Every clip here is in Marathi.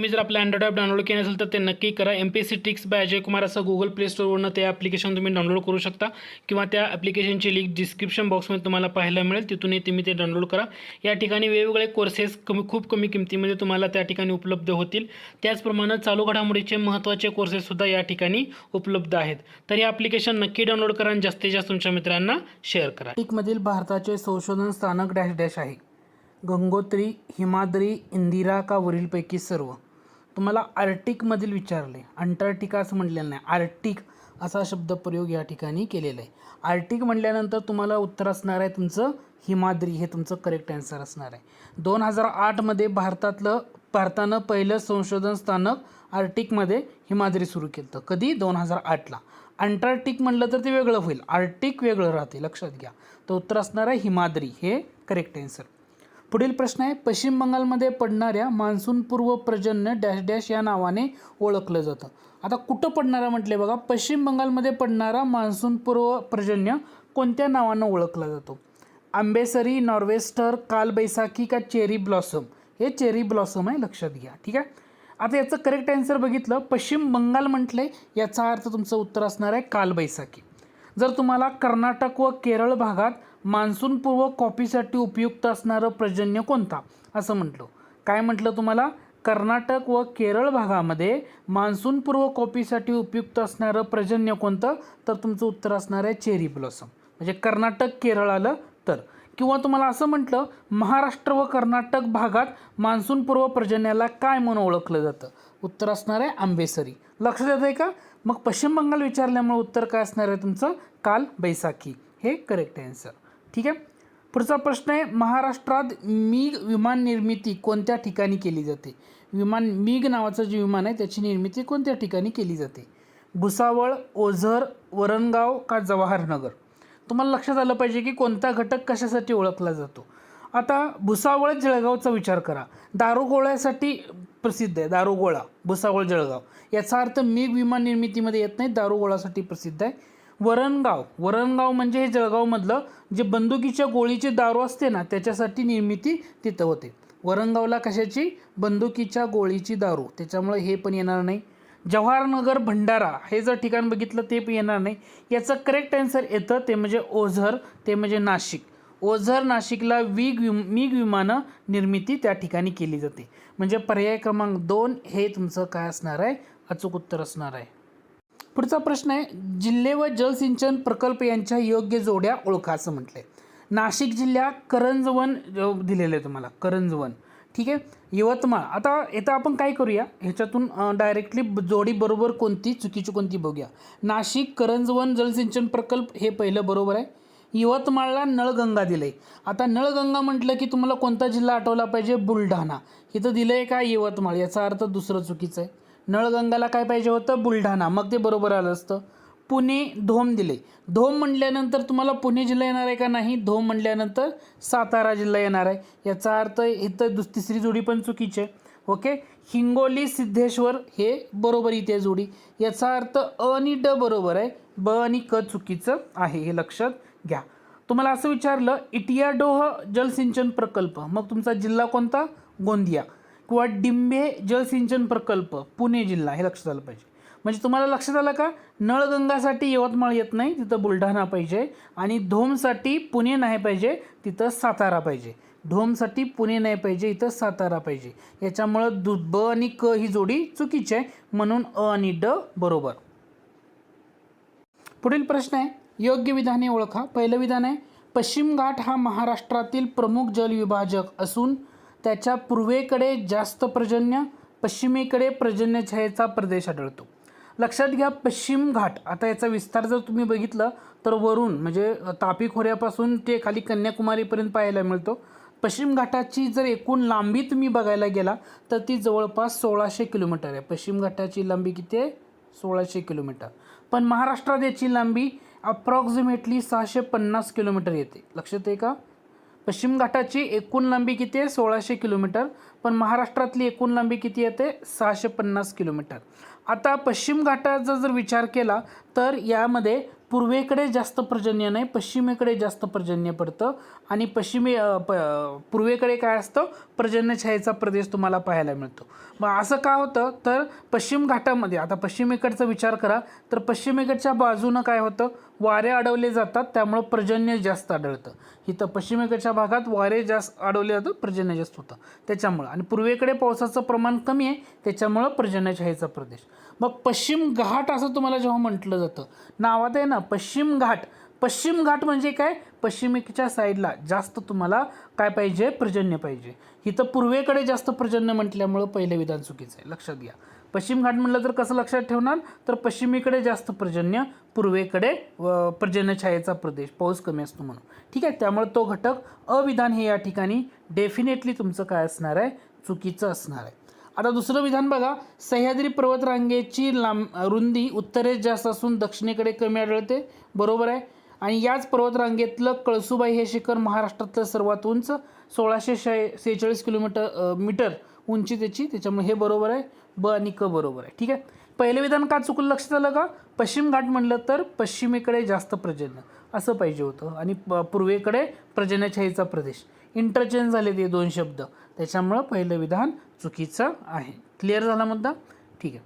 तुम्ही जर आपलं अँड्रॉइड ॲप डाउनलोड केलं असेल तर ते नक्की करा. M P C tricks by Ajay Kumar असं गुगल प्ले स्टोरवरनं ते ॲप्लिकेशन तुम्ही डाउनलोड करू शकता. किंवा त्या ॲप्लिकेशनची लिंक डिस्क्रिप्शन बॉक्समध्ये तुम्हाला पाहायला मिळेल. तिथूनही तुम्ही ते डाउनलोड करा. या ठिकाणी वेगवेगळे कोर्सेस कमी खूप कमी किमतीमध्ये तुम्हाला त्या ठिकाणी उपलब्ध होतील. त्याचप्रमाणे चालू घडामोडीचे महत्त्वाचे कोर्सेससुद्धा या ठिकाणी उपलब्ध आहेत. तर हे ॲप्लिकेशन नक्की डाउनलोड करा आणि जास्तीत जास्त तुमच्या मित्रांना शेअर करा. मधील भारताचे संशोधन स्थानक डॅश डॅश आहे. गंगोत्री हिमाद्री इंदिरा का वरीलपैकी सर्व. तुम्हाला आर्टिकमधील विचारले. अंटार्क्टिका असं म्हटलेलं नाही. आर्टिक असा शब्दप्रयोग या ठिकाणी केलेला आहे. आर्टिक म्हटल्यानंतर तुम्हाला उत्तर असणार आहे तुमचं हिमाद्री. हे तुमचं करेक्ट आन्सर असणार आहे. दोन हजार आठमध्ये भारतातलं भारतानं पहिलं संशोधन स्थानक आर्टिकमध्ये हिमाद्री सुरू केलं. होतं कधी? दोन हजार आठला अंटार्क्टिक म्हटलं तर ते वेगळं होईल. आर्टिक वेगळं राहते. लक्षात घ्या. तर उत्तर असणार आहे हिमाद्री. हे करेक्ट आन्सर पुढील प्रश्न आहे पश्चिम बंगालमध्ये पडणाऱ्या मान्सूनपूर्व पर्जन्य डॅश डॅश या नावाने ओळखलं जातं. आता कुठं पडणारा म्हटले बघा पश्चिम बंगालमध्ये पडणारा मान्सूनपूर्व पर्जन्य कोणत्या नावानं ओळखला जातो? आंबेसरी नॉर्वेस्टर कालबैसाखी का चेरी ब्लॉसम? हे चेरी ब्लॉसम आहे लक्षात घ्या ठीक आहे? आता याचं करेक्ट आन्सर बघितलं पश्चिम बंगाल म्हटले याचा अर्थ तुमचं उत्तर असणार आहे कालबैसाखी. जर तुम्हाला कर्नाटक व केरळ भागात मान्सूनपूर्व कॉफीसाठी उपयुक्त असणारं पर्जन्य कोणता? असं म्हटलं. काय म्हटलं तुम्हाला? कर्नाटक व केरळ भागामध्ये मान्सूनपूर्व कॉफीसाठी उपयुक्त असणारं पर्जन्य कोणतं? तर तुमचं उत्तर असणार आहे चेरी ब्लॉसम. म्हणजे कर्नाटक केरळ आलं तर. किंवा तुम्हाला असं म्हटलं महाराष्ट्र व कर्नाटक भागात मान्सूनपूर्व पर्जन्याला काय म्हणून ओळखलं जातं? उत्तर असणार आहे आंबेसरी. लक्षात येतं आहे का? मग पश्चिम बंगाल विचारल्यामुळे उत्तर काय असणार आहे तुमचं? काल बैसाखी. हे करेक्ट आन्सर ठीक आहे? पुढचा प्रश्न आहे महाराष्ट्रात मीग विमान निर्मिती कोणत्या ठिकाणी केली जाते? विमान मीग नावाचं जे विमान आहे त्याची निर्मिती कोणत्या ठिकाणी केली जाते? भुसावळ ओझर वरणगाव का जवाहरनगर? तुम्हाला लक्षात आलं पाहिजे की कोणता घटक कशासाठी ओळखला जातो? आता भुसावळ जळगावचा विचार करा. दारुगोळ्यासाठी प्रसिद्ध आहे दारुगोळा भुसावळ जळगाव. याचा अर्थ मीग विमान निर्मितीमध्ये येत नाही दारुगोळासाठी प्रसिद्ध आहे. वरणगाव. वरणगाव म्हणजे हे जळगावमधलं जे बंदुकीच्या गोळीची दारू असते ना त्याच्यासाठी निर्मिती तिथं होते. वरणगावला कशाची? बंदुकीच्या गोळीची दारू. त्याच्यामुळे हे पण येणार नाही. जवाहरनगर भंडारा. हे जर ठिकाण बघितलं ते पण येणार नाही. याचं करेक्ट आन्सर येतं ते म्हणजे ओझर ते म्हणजे नाशिक. ओझर नाशिकला वीग विम मिग विमानं निर्मिती त्या ठिकाणी केली जाते. म्हणजे पर्याय क्रमांक दोन हे तुमचं काय असणार आहे? अचूक उत्तर असणार आहे. पुढचा प्रश्न आहे जिल्हे व जलसिंचन प्रकल्प यांच्या योग्य जोड्या ओळखा असं म्हटलंय. नाशिक जिल्ह्यात करंजवन दिलेलं आहे तुम्हाला करंजवन. ठीक आहे? यवतमाळ. आता येतं आपण काय करूया? ह्याच्यातून डायरेक्टली जोडी बरोबर कोणती चुकीची कोणती बघूया. नाशिक करंजवन जलसिंचन प्रकल्प हे पहिलं बरोबर आहे. यवतमाळला नळगंगा दिलं आहे आता नळगंगा म्हटलं की तुम्हाला कोणता जिल्हा आठवला पाहिजे? बुलढाणा. इथं दिलं आहे का यवतमाळ? याचा अर्थ दुसरं चुकीचं आहे. नळगंगाला काय पाहिजे होतं? बुलढाणा. मग ते बरोबर आलं असतं. पुणे धोम दिले. धोम म्हटल्यानंतर तुम्हाला पुणे जिल्हा येणार आहे का नाही? धोम म्हटल्यानंतर सातारा जिल्हा येणार आहे. याचा अर्थ इथं दुस तिसरी जोडी पण चुकीची आहे. ओके? हिंगोली सिद्धेश्वर हे बरोबर इथे आहे जोडी. याचा अर्थ अ आणि ड बरोबर आहे. ब आणि क चुकीचं आहे हे लक्षात घ्या. तुम्हाला असं विचारलं इटियाडोह जलसिंचन प्रकल्प. मग तुमचा जिल्हा कोणता? गोंदिया. किंवा डिंबे जलसिंचन प्रकल्प पुणे जिल्हा हे लक्षात आलं पाहिजे. म्हणजे तुम्हाला लक्षात आलं का? नळगंगासाठी यवतमाळ येत नाही तिथं बुलढाणा पाहिजे आणि धोमसाठी पुणे नाही पाहिजे तिथं सातारा पाहिजे. ढोमसाठी पुणे नाही पाहिजे इथं सातारा पाहिजे. याच्यामुळं दु ब आणि क ही जोडी चुकीची आहे म्हणून अ आणि ड बरोबर. पुढील प्रश्न आहे योग्य विधाने ओळखा. पहिलं विधान आहे पश्चिम घाट हा महाराष्ट्रातील प्रमुख जलविभाजक असून त्याच्या पूर्वेकडे जास्त पर्जन्य पश्चिमेकडे पर्जन्यछायेचा प्रदेश आढळतो. लक्षात घ्या पश्चिम घाट. आता याचा विस्तार जर तुम्ही बघितलं तर वरून म्हणजे तापी खोऱ्यापासून ते खाली कन्याकुमारीपर्यंत पाहायला मिळतो. पश्चिम घाटाची जर एकूण लांबी तुम्ही बघायला गेला तर ती जवळपास सोळाशे किलोमीटर आहे. पश्चिम घाटाची लांबी किती आहे? सोळाशे किलोमीटर. पण महाराष्ट्रात याची लांबी अप्रॉक्झिमेटली सहाशे पन्नास किलोमीटर येते. लक्षात आहे का? पश्चिम घाटाची एकूण लांबी किती आहे? सोळाशे किलोमीटर. पण महाराष्ट्रातली एकूण लांबी किती येते? सहाशे पन्नास किलोमीटर. आता पश्चिम घाटाचा जर विचार केला तर यामध्ये पूर्वेकडे जास्त पर्जन्य नाही पश्चिमेकडे जास्त पर्जन्य पडतं. आणि पश्चिमे प पूर्वेकडे काय असतं? पर्जन्यछायेचा प्रदेश तुम्हाला पाहायला मिळतो. मग असं का होतं? तर पश्चिम घाटामध्ये आता पश्चिमेकडचा विचार करा तर पश्चिमेकडच्या बाजूनं काय होतं? वारे अडवले जातात त्यामुळं पर्जन्य जास्त आढळतं. इथं पश्चिमेकडच्या भागात वारे जास्त अडवले जातात पर्जन्य जास्त होतं. त्याच्यामुळं. आणि पूर्वेकडे पावसाचं प्रमाण कमी आहे त्याच्यामुळं पर्जन्यछायेचा प्रदेश. मग पश्चिम घाट असं तुम्हाला जेव्हा म्हटलं जातं नावात आहे ना पश्चिम घाट. पश्चिम घाट म्हणजे काय? पश्चिमेच्या साईडला जास्त तुम्हाला काय पाहिजे? पर्जन्य पाहिजे. इथं पूर्वेकडे जास्त पर्जन्य म्हटल्यामुळं पहिलं विधान चुकीचं आहे. लक्षात घ्या. पश्चिम घाट म्हटलं तर कसं लक्षात ठेवणार? तर पश्चिमेकडे जास्त पर्जन्य पूर्वेकडे व प्रदेश. पाऊस कमी असतो म्हणून. ठीक आहे? त्यामुळे तो घटक अविधान हे या ठिकाणी डेफिनेटली तुमचं काय असणार आहे? चुकीचं असणार आहे. आता दुसरं विधान बघा. सह्याद्री पर्वतरांगेची लांब रुंदी उत्तरेस जास्त असून दक्षिणेकडे कमी आढळते. बरोबर आहे? आणि याच पर्वतरांगेतलं कळसुबाई हे शिखर महाराष्ट्रातलं सर्वात उंच सोळाशे शे सेहेचाळीस किलोमीटर मीटर उंची त्याची. त्याच्यामुळे हे बरोबर आहे. ब आणि क बरोबर आहे. ठीक आहे? पहिलं विधान का चुकलं? लक्षात आलं का? पश्चिम घाट म्हणलं तर पश्चिमेकडे जास्त प्रजन्य. असं पाहिजे होतं. आणि प- पूर्वेकडे पर्जन्यछायेचा प्रदेश. इंटरचेंज झाले ते दोन शब्द. त्याच्यामुळं पहिलं विधान चुकीचं आहे. क्लिअर झाला मुद्दा? ठीक आहे.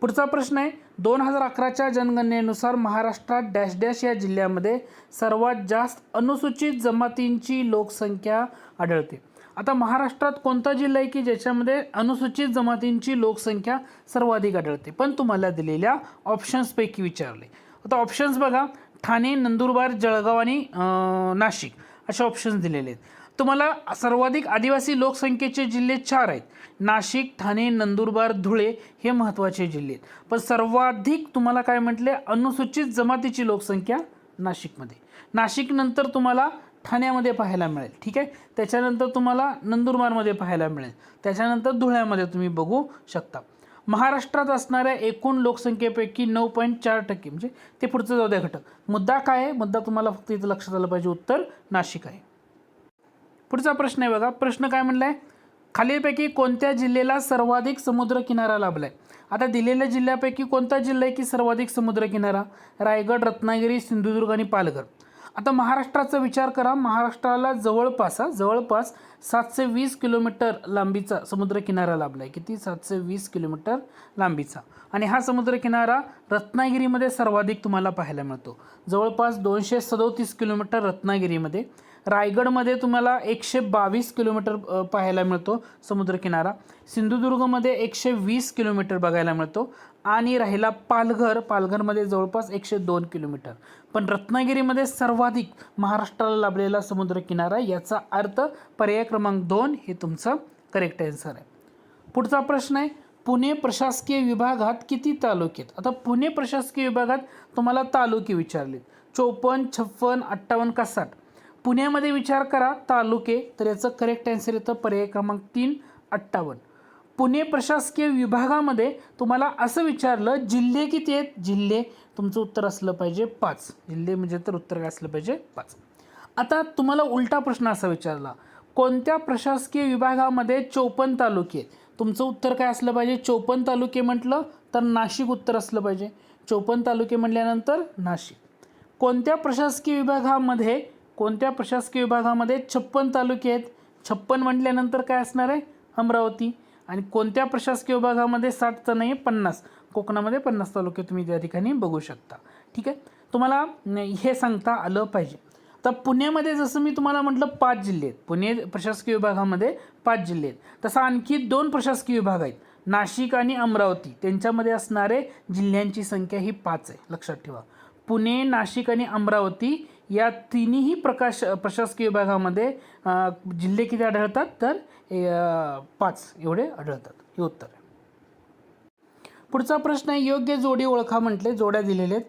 पुढचा प्रश्न आहे. दोन हजार अकराच्या जनगणनेनुसार महाराष्ट्रात डॅश डॅश या जिल्ह्यामध्ये सर्वात जास्त अनुसूचित जमातींची लोकसंख्या आढळते. आता महाराष्ट्रात कोणता जिल्हा आहे की ज्याच्यामध्ये अनुसूचित जमातींची लोकसंख्या सर्वाधिक आढळते? पण तुम्हाला दिलेल्या ऑप्शन्सपैकी विचारले. आता ऑप्शन्स बघा. ठाणे नंदुरबार जळगाव आणि नाशिक असे ऑप्शन्स दिलेले आहेत. तुम्हाला सर्वाधिक आदिवासी लोकसंख्येचे जिल्हे चार आहेत. नाशिक ठाणे नंदुरबार धुळे हे महत्त्वाचे जिल्हे आहेत. पण सर्वाधिक तुम्हाला काय म्हटले? अनुसूचित जमातीची लोकसंख्या नाशिकमध्ये. नाशिकनंतर तुम्हाला ठाण्यामध्ये पाहायला मिळेल ठीक आहे? त्याच्यानंतर तुम्हाला नंदुरबारमध्ये पाहायला मिळेल. त्याच्यानंतर धुळ्यामध्ये तुम्ही बघू शकता. महाराष्ट्रात असणाऱ्या एकूण लोकसंख्येपैकी नऊ पॉईंट चार टक्के म्हणजे ते पुढचं जाऊ द्या घटक. मुद्दा काय आहे? मुद्दा तुम्हाला फक्त इथं लक्षात आलं पाहिजे. उत्तर नाशिक आहे. पुढचा प्रश्न आहे बघा. प्रश्न काय म्हणला आहे खालीलपैकी कोणत्या जिल्ह्याला सर्वाधिक समुद्र किनारा लाभला आहे आता दिलेल्या जिल्ह्यापैकी कोणता जिल्हा आहे की सर्वाधिक समुद्र किनारा रायगड रत्नागिरी सिंधुदुर्ग आणि पालघर. आता महाराष्ट्राचा विचार करा. महाराष्ट्राला जवळपास हा जवळपास सातशे वीस किलोमीटर लांबीचा समुद्रकिनारा लाभला आहे किती? सातशे वीस किलोमीटर लांबीचा. आणि हा समुद्रकिनारा रत्नागिरीमध्ये सर्वाधिक तुम्हाला पाहायला मिळतो. जवळपास दोनशे सदोतीस किलोमीटर रत्नागिरीमध्ये. रायगडमध्ये तुम्हाला एकशे बावीस किलोमीटर पाहायला मिळतो समुद्रकिनारा. सिंधुदुर्गमध्ये एकशे वीस किलोमीटर बघायला मिळतो आणि राहिला पालघर. पालघरमध्ये जवळपास एकशे दोन किलोमीटर. पण रत्नागिरीमध्ये सर्वाधिक महाराष्ट्राला लाभलेला समुद्रकिनारा याचा अर्थ पर्याय क्रमांक दोन हे तुमचं करेक्ट आन्सर आहे. पुढचा प्रश्न आहे पुणे प्रशासकीय विभागात किती तालुके आहेत? आता पुणे प्रशासकीय विभागात तुम्हाला तालुके विचारले चोपन्न छप्पन अठ्ठावन्न का साठ? पुण्यामध्ये विचार करा तालुके तर याचं करेक्ट आन्सर येतं पर्याय क्रमांक तीन अठ्ठावन्न. पुणे प्रशासकीय विभागामध्ये तुम्हाला असं विचारलं जिल्हे किती आहेत? जिल्हे तुमचं उत्तर असलं पाहिजे पाच. जिल्हे म्हणजे तर उत्तर काय असलं पाहिजे पाच. आता तुम्हाला उलटा प्रश्न असा विचारला कोणत्या प्रशासकीय विभागामध्ये चोपन्न तालुके आहेत? तुमचं उत्तर काय असलं पाहिजे? चोपन्न तालुके म्हटलं तर नाशिक उत्तर असलं पाहिजे. चोपन्न तालुके म्हटल्यानंतर नाशिक. कोणत्या प्रशासकीय विभागामध्ये कोणत्या प्रशासकीय विभागामध्ये छप्पन तालुके आहेत? छप्पन म्हटल्यानंतर काय असणार आहे? अमरावती. आणि कोणत्या प्रशासकीय विभागामध्ये साठ तर नाही पन्नास. कोकणामध्ये पन्नास तालुके तुम्ही त्या ठिकाणी बघू शकता. ठीक आहे? तुम्हाला हे सांगता आलं पाहिजे. तर पुण्यामध्ये जसं मी तुम्हाला म्हटलं पाच जिल्हे आहेत. पुणे प्रशासकीय विभागामध्ये पाच जिल्हे आहेत. तसं आणखी दोन प्रशासकीय विभाग आहेत. नाशिक आणि अमरावती. त्यांच्यामध्ये असणारे जिल्ह्यांची संख्या ही पाच आहे. लक्षात ठेवा. पुणे नाशिक आणि अमरावती या तिन्ही प्रकाश प्रशासकीय विभागामध्ये जिल्हे किती आढळतात? तर पाच एवढे आढळतात. हे उत्तर आहे. पुढचा प्रश्न आहे योग्य जोडी ओळखा म्हटले जोड्या दिलेले आहेत.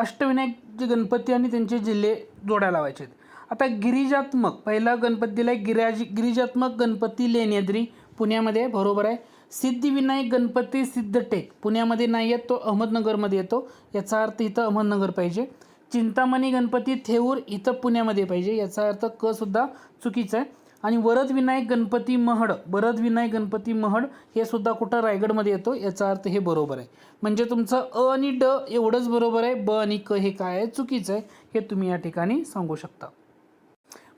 अष्टविनायक जे गणपती आणि त्यांचे जिल्हे जोड्या लावायचे आहेत. आता गिरिजात्मक पहिला गणपती दिला आहे गिराजी गिरिजात्मक गणपती लेण्याद्री पुण्यामध्ये बरोबर आहे. सिद्धिविनायक गणपती सिद्धटेक पुण्यामध्ये नाही येत तो अहमदनगरमध्ये येतो. याचा अर्थ इथं अहमदनगर पाहिजे. चिंतामणी गणपती थेऊर इथं पुण्यामध्ये पाहिजे. याचा अर्थ क सुद्धा चुकीचा आहे. आणि वरद विनायक गणपती महड वरद विनायक गणपती महड हे सुद्धा कुठं रायगडमध्ये येतो? याचा अर्थ हे बरोबर आहे. म्हणजे तुमचं अ आणि ड एवढंच बरोबर आहे. ब आणि क हे काय आहे? चुकीचं आहे. हे तुम्ही या ठिकाणी सांगू शकता.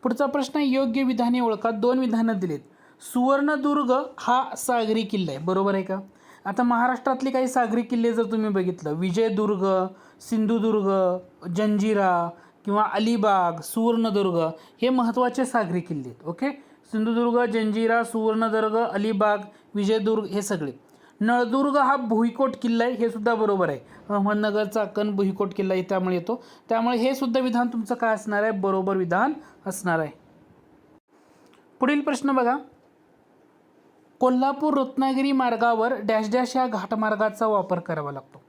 पुढचा प्रश्न योग्य विधाने ओळखा. दोन विधानं दिलीत. सुवर्णदुर्ग हा सागरी किल्ला आहे. बरोबर आहे का? आता महाराष्ट्रातले काही सागरी किल्ले जर तुम्ही बघितलं विजयदुर्ग सिंधुदुर्ग जंजिरा किंवा अलिबाग सुवर्णदुर्ग हे महत्त्वाचे सागरी किल्ले आहेत ओके? सिंधुदुर्ग जंजिरा सुवर्णदुर्ग अलिबाग विजयदुर्ग हे सगळे. नळदुर्ग हा भुईकोट किल्ला आहे हे सुद्धा बरोबर आहे. अहमदनगरचा अक्कन भुईकोट किल्ला आहे त्यामुळे येतो. त्यामुळे हे सुद्धा विधान तुमचं काय असणार आहे? बरोबर विधान असणार आहे. पुढील प्रश्न बघा. कोल्हापूर रत्नागिरी मार्गावर डॅश डॅश या घाटमार्गाचा वापर करावा लागतो.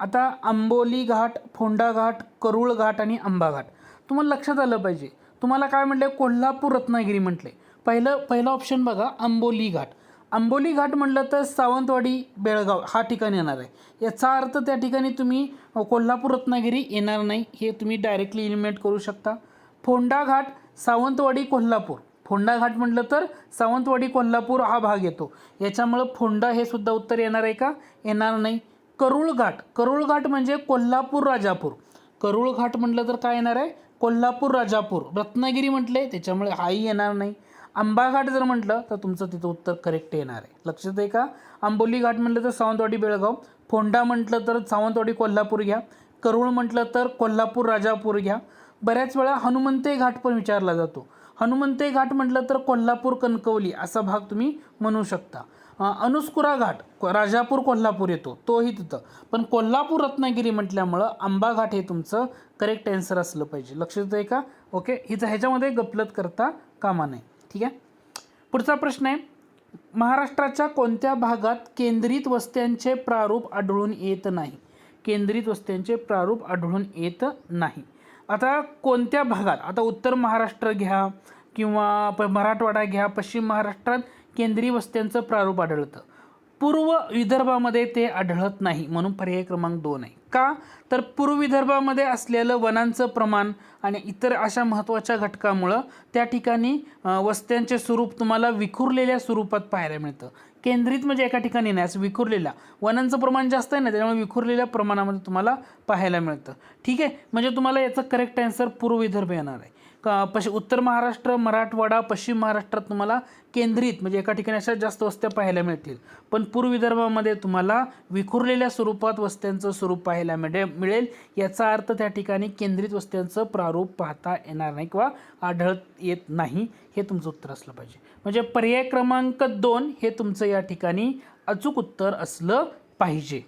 आता आंबोली घाट फोंडा घाट करुळ घाट आणि आंबा घाट. तुम्हाला लक्षात आलं पाहिजे. तुम्हाला काय म्हटलं कोल्हापूर रत्नागिरी म्हटले. पहिलं पहिलं ऑप्शन बघा आंबोली घाट. आंबोली घाट म्हटलं तर सावंतवाडी बेळगाव हा ठिकाण येणार आहे. याचा अर्थ त्या ठिकाणी तुम्ही कोल्हापूर रत्नागिरी येणार नाही. हे तुम्ही डायरेक्टली इलिमिनेट करू शकता. फोंडा घाट सावंतवाडी कोल्हापूर. फोंडा घाट म्हटलं तर सावंतवाडी कोल्हापूर हा भाग येतो. याच्यामुळं फोंडा हे सुद्धा उत्तर येणार आहे का? येणार नाही. करुळ घाट घाट म्हणजे कोल्हापूर राजापूर. करूळ घाट म्हटलं तर काय येणार आहे? कोल्हापूर राजापूर. रत्नागिरी म्हटले त्याच्यामुळे हाही येणार नाही. आंबा घाट जर म्हटलं तर तुमचं तिथं उत्तर करेक्ट येणार आहे. लक्षात आहे का? आंबोली घाट म्हटलं तर सावंतवाडी बेळगाव. फोंडा म्हटलं तर सावंतवाडी कोल्हापूर घ्या. करुळ म्हटलं तर कोल्हापूर राजापूर घ्या. बऱ्याच वेळा हनुमंते घाट पण विचारला जातो. हनुमंते घाट म्हटलं तर कोल्हापूर कणकवली असा भाग तुम्ही म्हणू शकता. अनुस्कुरा घाट राजापूर कोल्हापूर येतो तोही तिथं. पण कोल्हापूर रत्नागिरी म्हटल्यामुळं आंबा घाट हे तुमचं करेक्ट ॲन्सर असलं पाहिजे. लक्षात आहे का? ओके हिचं ह्याच्यामध्ये गपलत करता कामा नाही ठीक आहे? पुढचा प्रश्न आहे. महाराष्ट्राच्या कोणत्या भागात केंद्रित वस्त्यांचे प्रारूप आढळून येत नाही? केंद्रित वस्त्यांचे प्रारूप आढळून येत नाही. आता कोणत्या भागात? आता उत्तर महाराष्ट्र घ्या किंवा प मराठवाडा घ्या पश्चिम महाराष्ट्रात केंद्रीय वस्त्यांचं प्रारूप आढळतं. पूर्व विदर्भामध्ये ते आढळत नाही म्हणून पर्याय क्रमांक दोन आहे. का? तर पूर्व विदर्भामध्ये असलेलं वनांचं प्रमाण आणि इतर अशा महत्त्वाच्या घटकामुळं त्या ठिकाणी वस्त्यांचे स्वरूप तुम्हाला विखुरलेल्या स्वरूपात पाहायला मिळतं. केंद्रित म्हणजे एका ठिकाणी नाही असं विखुरलेल्या वनांचं प्रमाण जास्त आहे ना त्याच्यामुळे विखुरलेल्या प्रमाणामध्ये तुम्हाला पाहायला मिळतं. ठीक आहे? म्हणजे तुम्हाला याचं करेक्ट आन्सर पूर्व विदर्भ येणार आहे. का पश्चिम उत्तर महाराष्ट्र मराठवाडा पश्चिम महाराष्ट्रात तुम्हाला केंद्रित म्हणजे एका ठिकाणी अशा जास्त वस्त्या पाहायला मिळतील. पण पूर्व विदर्भामध्ये तुम्हाला विखुरलेल्या स्वरूपात वस्त्यांचं स्वरूप पाहायला मिळे मिळेल. याचा अर्थ त्या ठिकाणी केंद्रित वस्त्यांचं प्रारूप पाहता येणार नाही किंवा आढळत येत नाही. हे तुमचं उत्तर असलं पाहिजे. म्हणजे पर्याय क्रमांक दोन हे तुमचं या ठिकाणी अचूक उत्तर असलं पाहिजे.